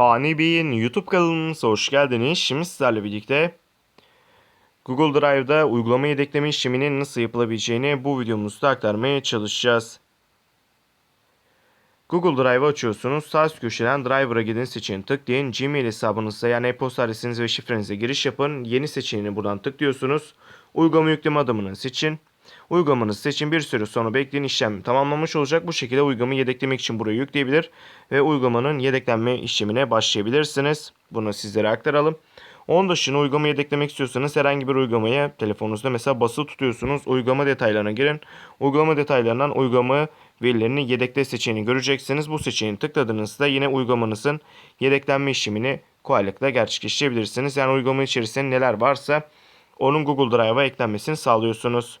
Fani Bey'in YouTube kanalımıza hoş geldiniz. Şimdi sizlerle birlikte Google Drive'da uygulama yedekleme işleminin nasıl yapılabileceğini bu videomuzda aktarmaya çalışacağız. Google Drive'ı açıyorsunuz. Sağ üst köşeden Driver'a gidin seçeneğini tıklayın. Gmail hesabınızda yani e-posta adresiniz ve şifrenize giriş yapın. Yeni seçeneğini buradan tıklıyorsunuz. Uygulama yükleme adımını seçin. Uygulamanızı seçin. Bir süre sonra bekleyin işlem tamamlamış olacak. Bu şekilde uygulamayı yedeklemek için buraya yükleyebilir ve uygulamanın yedeklenme işlemine başlayabilirsiniz. Bunu sizlere aktaralım. Onun dışında uygulama yedeklemek istiyorsanız herhangi bir uygulamaya telefonunuzda mesela basılı tutuyorsunuz. Uygulama detaylarına girin. Uygulama detaylarından uygulama verilerini yedekle seçeneğini göreceksiniz. Bu seçeneği tıkladığınızda yine uygulamanızın yedeklenme işlemini kolaylıkla gerçekleştirebilirsiniz. Yani uygulama içerisinde neler varsa onun Google Drive'a eklenmesini sağlıyorsunuz.